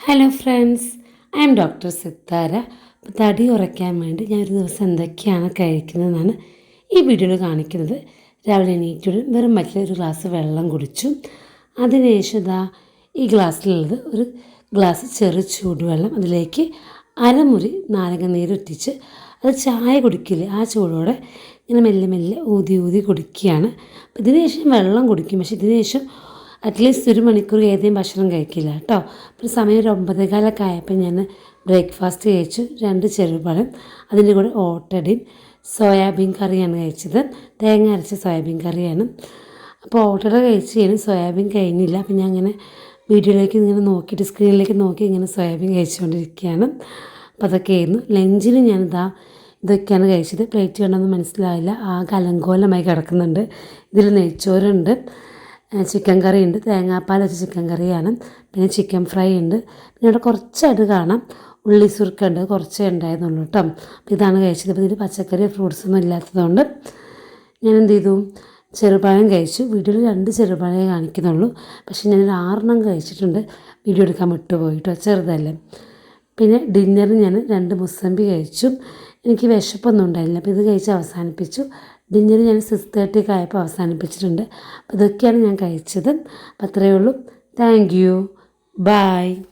Hello friends I am doctor Sithara അപ്പോൾ തടി ഉറയ്ക്കാൻ വേണ്ടി ഞാൻ ഒരു ദിവസം എന്തൊക്കെയാണ് കഴിക്കുന്നതെന്നാണ് ഈ വീഡിയോയിൽ കാണിക്കുന്നത്. രാവിലെ എണീറ്റൊരു വെറും വറ്റിൽ ഒരു ഗ്ലാസ് വെള്ളം കുടിച്ചു. അതിനുശേഷം ഇതാ ഈ ഗ്ലാസ്സിലുള്ളത് ഒരു ഗ്ലാസ് ചെറു ചൂടുവെള്ളം അതിലേക്ക് അരമുറി നാരങ്ങ നീര് ഒറ്റിച്ച് അത് ചായ കുടിക്കില്ല? ആ ചൂടോടെ ഇങ്ങനെ മെല്ലെ മെല്ലെ ഊതി ഊതി കുടിക്കുകയാണ്. അപ്പോൾ ഇതിന് ശേഷം വെള്ളം കുടിക്കും. പക്ഷേ ഇതിന് ശേഷം അറ്റ്ലീസ്റ്റ് ഒരു മണിക്കൂർ ഏതെങ്കിലും ഭക്ഷണം കഴിക്കില്ല കേട്ടോ. ഒരു സമയം ഒരു ഒമ്പതേകാലൊക്കെ ആയപ്പോൾ ഞാൻ ബ്രേക്ക്ഫാസ്റ്റ് കഴിച്ചു രണ്ട് ചെറുപഴം അതിന്റെ കൂടെ ഓട്ടടി സോയാബീൻ കറിയാണ് കഴിച്ചത്. തേങ്ങ അരച്ച സോയാബീൻ കറിയാണ്. അപ്പോൾ ഓട്ടട കഴിച്ച് കഴിഞ്ഞ് സോയാബീൻ കഴിഞ്ഞില്ല. അപ്പം ഞാൻ അങ്ങനെ വീഡിയോയിലേക്ക് ഇങ്ങനെ നോക്കിയിട്ട് സ്ക്രീനിലേക്ക് നോക്കി ഇങ്ങനെ സോയാബീൻ കഴിച്ചുകൊണ്ടിരിക്കുകയാണ്. അപ്പോൾ അതൊക്കെയായിരുന്നു ലഞ്ചിന് ഞാനിതാ ഇതൊക്കെയാണ് കഴിച്ചത്. പ്ലേറ്റ് കണ്ടൊന്നും മനസ്സിലാവില്ല ആ അലങ്കോലമായി കിടക്കുന്നുണ്ട്. ഇതിൽ നെയ്ച്ചോറുണ്ട്. ചിക്കൻ കറി ഉണ്ട്. തേങ്ങാപ്പാൽ വെച്ച ചിക്കൻ കറിയാണ്. പിന്നെ ചിക്കൻ ഫ്രൈ ഉണ്ട്. പിന്നെ അവിടെ കുറച്ചായിട്ട് കാണാം. ഉള്ളി സുർക്ക ഉണ്ട് കുറച്ചേ ഉണ്ടായിരുന്നുള്ളൂ കേട്ടോ. അപ്പോൾ ഇതാണ് കഴിച്ചത്. അപ്പോൾ ഇതിൽ പച്ചക്കറി ഫ്രൂട്ട്സ് ഒന്നും ഇല്ലാത്തതുകൊണ്ട് ഞാൻ എന്ത് ചെയ്തു? ചെറുപഴം കഴിച്ചു. വീഡിയോയിൽ രണ്ട് ചെറുപഴമേ കാണിക്കുന്നുള്ളൂ. പക്ഷേ ഞാനൊരു ആറെണ്ണം കഴിച്ചിട്ടുണ്ട്. വീഡിയോ എടുക്കാൻ വിട്ടുപോയി കേട്ടോ. ചെറുതല്ലേ. പിന്നെ ഡിന്നറിന് ഞാൻ രണ്ട് മുസമ്പി കഴിച്ചു. എനിക്ക് വിശപ്പൊന്നും ഉണ്ടായില്ല അപ്പോൾ ഇത് കഴിച്ച് അവസാനിപ്പിച്ചു. ഡിന്നർ ഞാൻ സിക്സ് തേർട്ടി ഒക്കെ ആയപ്പോൾ അവസാനിപ്പിച്ചിട്ടുണ്ട്. അപ്പോൾ ഇതൊക്കെയാണ് ഞാൻ കഴിച്ചത്. അപ്പോൾ അത്രയേ ഉള്ളൂ. Thank you by